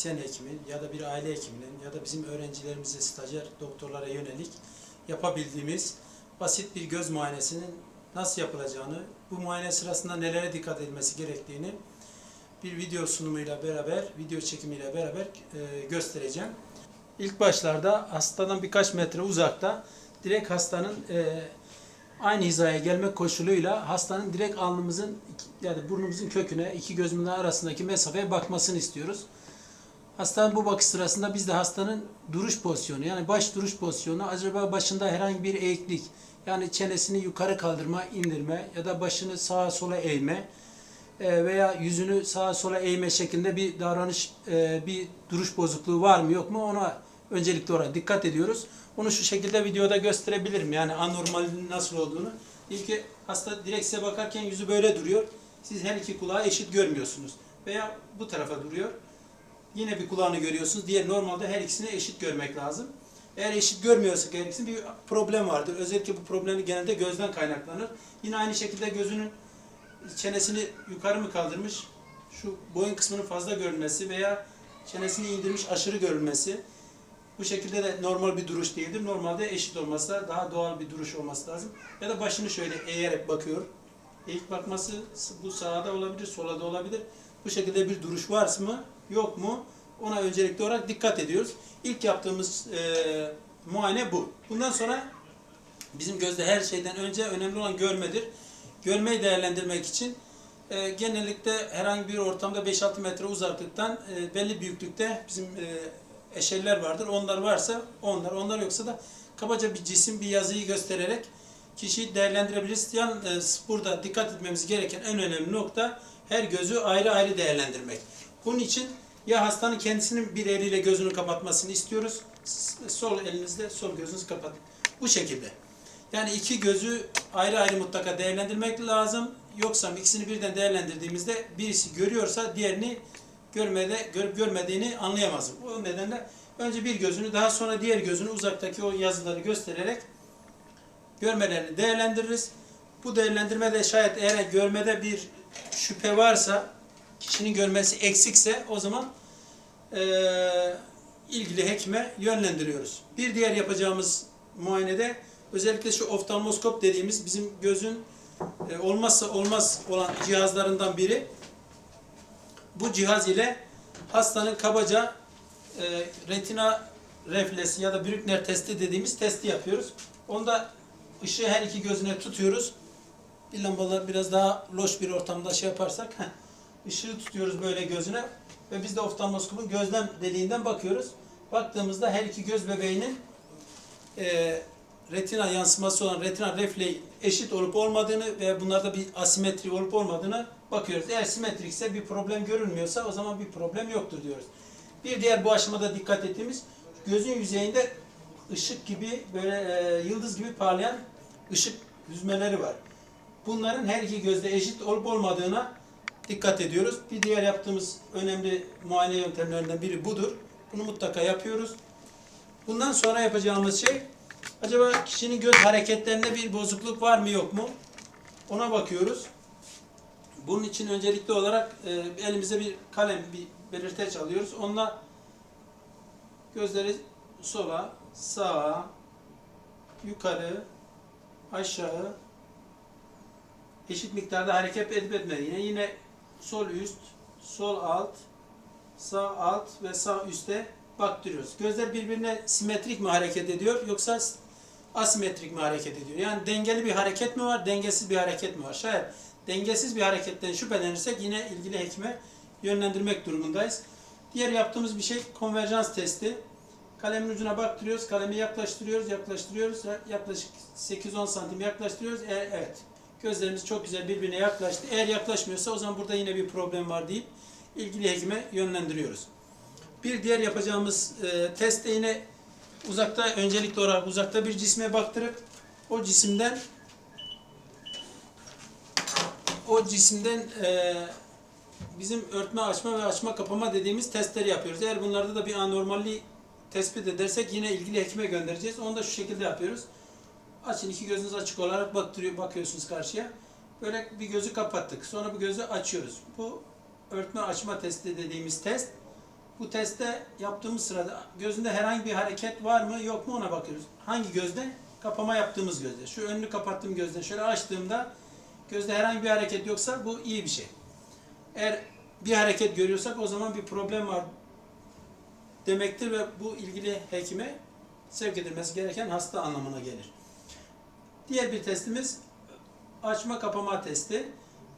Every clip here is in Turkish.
pratisyen hekimin ya da bir aile hekiminin ya da bizim öğrencilerimize, stajyer doktorlara yönelik yapabildiğimiz basit bir göz muayenesinin nasıl yapılacağını, bu muayene sırasında nelere dikkat edilmesi gerektiğini bir video sunumuyla beraber, video çekimiyle beraber e, göstereceğim. İlk başlarda hastadan birkaç metre uzakta direkt hastanın e, aynı hizaya gelmek koşuluyla hastanın direkt alnımızın yani burnumuzun köküne iki gözümüzün arasındaki mesafeye bakmasını istiyoruz. Hastanın bu bakış sırasında biz de hastanın duruş pozisyonu yani baş duruş pozisyonu acaba başında herhangi bir eğiklik yani çenesini yukarı kaldırma, indirme ya da başını sağa sola eğme e, veya yüzünü sağa sola eğme şeklinde bir davranış, e, bir duruş bozukluğu var mı yok mu ona öncelikle oraya dikkat ediyoruz. Onu şu şekilde videoda gösterebilirim. Yani anormalin nasıl olduğunu. İlk ki hasta direkt size bakarken yüzü böyle duruyor. Siz her iki kulağı eşit görmüyorsunuz. Veya bu tarafa duruyor. Yine bir kulağını görüyorsunuz. Diğer normalde her ikisini eşit görmek lazım. Eğer eşit görmüyorsak her ikisini bir problem vardır. Özellikle bu problemi genelde gözden kaynaklanır. Yine aynı şekilde gözünün çenesini yukarı mı kaldırmış, şu boyun kısmının fazla görünmesi veya çenesini indirmiş aşırı görülmesi bu şekilde de normal bir duruş değildir. Normalde eşit olması da daha doğal bir duruş olması lazım. Ya da başını şöyle eğerek bakıyor. Eğik bakması bu sağda olabilir, sola olabilir. Bu şekilde bir duruş var mı, yok mu? Ona öncelikli olarak dikkat ediyoruz. İlk yaptığımız e, muayene bu. Bundan sonra bizim gözde her şeyden önce önemli olan görmedir. Görmeyi değerlendirmek için e, genellikle herhangi bir ortamda 5-6 metre uzaklıktan e, belli büyüklükte bizim e, eşeller vardır. Onlar varsa onlar, onlar yoksa da kabaca bir cisim, bir yazıyı göstererek kişiyi değerlendirebiliriz. Yalnız burada dikkat etmemiz gereken en önemli nokta her gözü ayrı ayrı değerlendirmek. Bunun için ya hastanın kendisinin bir eliyle gözünü kapatmasını istiyoruz. Sol elinizle sol gözünüzü kapatın. Bu şekilde. Yani iki gözü ayrı ayrı mutlaka değerlendirmek lazım. Yoksa ikisini birden değerlendirdiğimizde birisi görüyorsa diğerini görmede görüp görmediğini anlayamaz. O nedenle önce bir gözünü daha sonra diğer gözünü uzaktaki o yazıları göstererek görmelerini değerlendiririz. Bu değerlendirmede şayet eğer görmede bir şüphe varsa, kişinin görmesi eksikse o zaman eee, ilgili hekime yönlendiriyoruz. Bir diğer yapacağımız muayenede özellikle şu oftalmoskop dediğimiz bizim gözün e, olmazsa olmaz olan cihazlarından biri. Bu cihaz ile hastanın kabaca e, retina refleksi ya da Brückner testi dediğimiz testi yapıyoruz. Onda ışığı her iki gözüne tutuyoruz. Bir lambalar biraz daha loş bir ortamda şey yaparsak heh, ışığı tutuyoruz böyle gözüne ve biz de oftalmoskopun gözlem deliğinden bakıyoruz. Baktığımızda her iki göz bebeğinin e, retina yansıması olan retina refleği eşit olup olmadığını ve bunlarda bir asimetri olup olmadığını bakıyoruz. Eğer simetrikse bir problem görülmüyorsa o zaman bir problem yoktur diyoruz. Bir diğer bu aşamada dikkat ettiğimiz gözün yüzeyinde ışık gibi böyle e, yıldız gibi parlayan ışık hüzmeleri var. Bunların her iki gözde eşit olup olmadığına dikkat ediyoruz. Bir diğer yaptığımız önemli muayene yöntemlerinden biri budur. Bunu mutlaka yapıyoruz. Bundan sonra yapacağımız şey acaba kişinin göz hareketlerinde bir bozukluk var mı yok mu? Ona bakıyoruz. Bunun için öncelikli olarak e, elimize bir kalem, bir belirteç alıyoruz. Onunla gözleri sola, sağa, yukarı, aşağı eşit miktarda hareket edip etmediğine yine sol üst, sol alt, sağ alt ve sağ üste baktırıyoruz. Gözler birbirine simetrik mi hareket ediyor yoksa asimetrik mi hareket ediyor? Yani dengeli bir hareket mi var, dengesiz bir hareket mi var? Şayet dengesiz bir hareketten şüphelenirsek yine ilgili hekime yönlendirmek durumundayız. Diğer yaptığımız bir şey konverjans testi. Kalemin ucuna baktırıyoruz, kalemi yaklaştırıyoruz, yaklaştırıyoruz, yaklaşık 8-10 santim yaklaştırıyoruz. E, evet, gözlerimiz çok güzel birbirine yaklaştı. Eğer yaklaşmıyorsa o zaman burada yine bir problem var deyip ilgili hekime yönlendiriyoruz. Bir diğer yapacağımız e, test de yine uzakta öncelikli olarak uzakta bir cisme baktırıp o cisimden o cisimden e, bizim örtme açma ve açma kapama dediğimiz testleri yapıyoruz. Eğer bunlarda da bir anormalliği tespit edersek yine ilgili hekime göndereceğiz. Onu da şu şekilde yapıyoruz. Açın iki gözünüz açık olarak baktırıyor, bakıyorsunuz karşıya. Böyle bir gözü kapattık. Sonra bu gözü açıyoruz. Bu örtme açma testi dediğimiz test Bu testte yaptığımız sırada gözünde herhangi bir hareket var mı yok mu ona bakıyoruz. Hangi gözde? Kapama yaptığımız gözde. Şu önünü kapattığım gözde şöyle açtığımda gözde herhangi bir hareket yoksa bu iyi bir şey. Eğer bir hareket görüyorsak o zaman bir problem var demektir ve bu ilgili hekime sevk edilmesi gereken hasta anlamına gelir. Diğer bir testimiz açma kapama testi.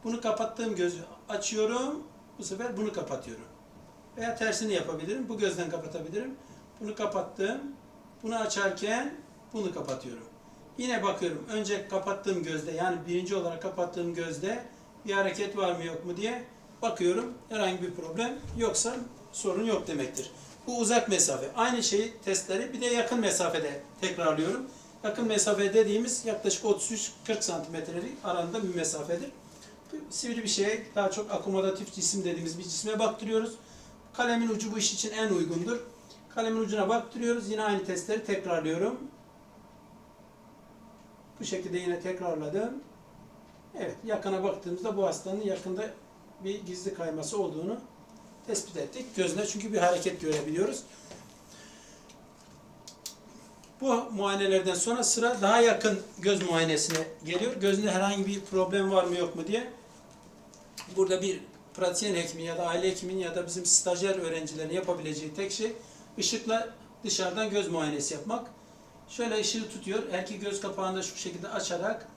Bunu kapattığım gözü açıyorum. Bu sefer bunu kapatıyorum. Veya tersini yapabilirim. Bu gözden kapatabilirim. Bunu kapattım. Bunu açarken bunu kapatıyorum. Yine bakıyorum. Önce kapattığım gözde yani birinci olarak kapattığım gözde bir hareket var mı yok mu diye bakıyorum. Herhangi bir problem yoksa sorun yok demektir. Bu uzak mesafe. Aynı şeyi testleri bir de yakın mesafede tekrarlıyorum. Yakın mesafe dediğimiz yaklaşık 33-40 santimetrelik arasında bir mesafedir. Sivri bir şeye daha çok akomodatif cisim dediğimiz bir cisme baktırıyoruz. Kalemin ucu bu iş için en uygundur. Kalemin ucuna baktırıyoruz. Yine aynı testleri tekrarlıyorum. Bu şekilde yine tekrarladım. Evet, yakına baktığımızda bu hastanın yakında bir gizli kayması olduğunu tespit ettik. Gözüne çünkü bir hareket görebiliyoruz. Bu muayenelerden sonra sıra daha yakın göz muayenesine geliyor. Gözünde herhangi bir problem var mı yok mu diye. Burada bir pratisyen hekimin ya da aile hekimin ya da bizim stajyer öğrencilerin yapabileceği tek şey ışıkla dışarıdan göz muayenesi yapmak. Şöyle ışığı tutuyor. İki göz kapağını da şu şekilde açarak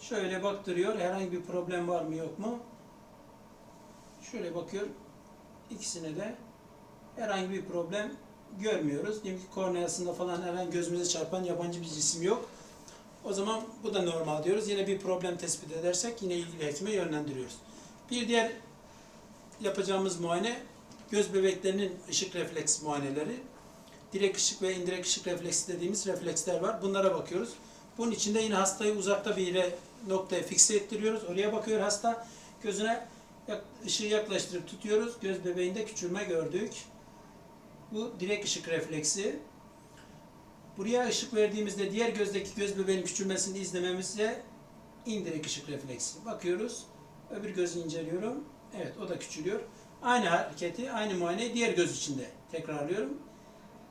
şöyle baktırıyor. Herhangi bir problem var mı yok mu? Şöyle bakıyor. İkisine de herhangi bir problem görmüyoruz. Diyelim ki korneasında falan herhangi gözümüze çarpan yabancı bir cisim yok. O zaman bu da normal diyoruz. Yine bir problem tespit edersek yine ilgili hekime yönlendiriyoruz. Bir diğer yapacağımız muayene göz bebeklerinin ışık refleks muayeneleri. Direkt ışık ve indirekt ışık refleksi dediğimiz refleksler var. Bunlara bakıyoruz. Bunun içinde yine hastayı uzakta bir yere noktaya fikse ettiriyoruz. Oraya bakıyor hasta. Gözüne ışığı yaklaştırıp tutuyoruz. Göz bebeğinde küçülme gördük. Bu direkt ışık refleksi. Buraya ışık verdiğimizde diğer gözdeki göz bebeğinin küçülmesini izlememizde indirekt ışık refleksi. Bakıyoruz. Öbür gözü inceliyorum. Evet o da küçülüyor. Aynı hareketi, aynı muayeneyi diğer göz içinde tekrarlıyorum.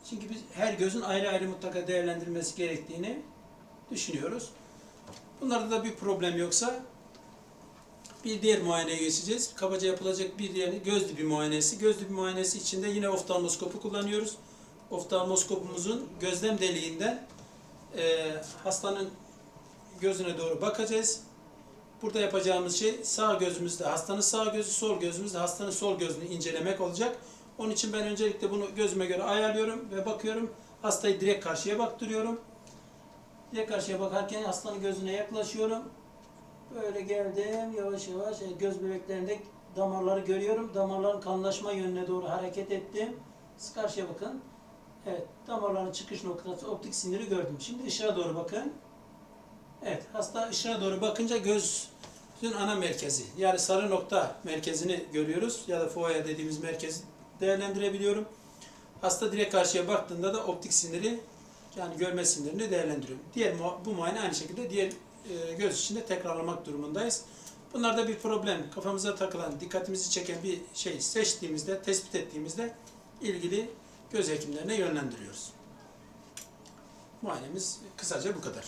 Çünkü biz her gözün ayrı ayrı mutlaka değerlendirilmesi gerektiğini düşünüyoruz. Bunlarda da bir problem yoksa bir diğer muayeneye geçeceğiz. Kabaca yapılacak bir diğer göz dibi muayenesi. Göz dibi muayenesi içinde yine oftalmoskopu kullanıyoruz. Oftalmoskopumuzun gözlem deliğinden e, hastanın gözüne doğru bakacağız. Burada yapacağımız şey sağ gözümüzde hastanın sağ gözü, sol gözümüzde hastanın sol gözünü incelemek olacak. Onun için ben öncelikle bunu gözüme göre ayarlıyorum ve bakıyorum. Hastayı direkt karşıya baktırıyorum. Direkt karşıya bakarken hastanın gözüne yaklaşıyorum. Böyle geldim yavaş yavaş yani göz bebeklerinde damarları görüyorum. Damarların kanlaşma yönüne doğru hareket ettim. Siz karşıya bakın. Evet, damarların çıkış noktası optik siniri gördüm. Şimdi ışığa doğru bakın. Evet, hasta ışığa doğru bakınca gözün ana merkezi, yani sarı nokta merkezini görüyoruz ya da foya dediğimiz merkezi değerlendirebiliyorum. Hasta direkt karşıya baktığında da optik siniri, yani görme sinirini değerlendiriyorum. Diğer bu muayene aynı şekilde diğer e, göz içinde tekrarlamak durumundayız. Bunlarda bir problem, kafamıza takılan, dikkatimizi çeken bir şey seçtiğimizde, tespit ettiğimizde ilgili göz hekimlerine yönlendiriyoruz. Muayenemiz kısaca bu kadar.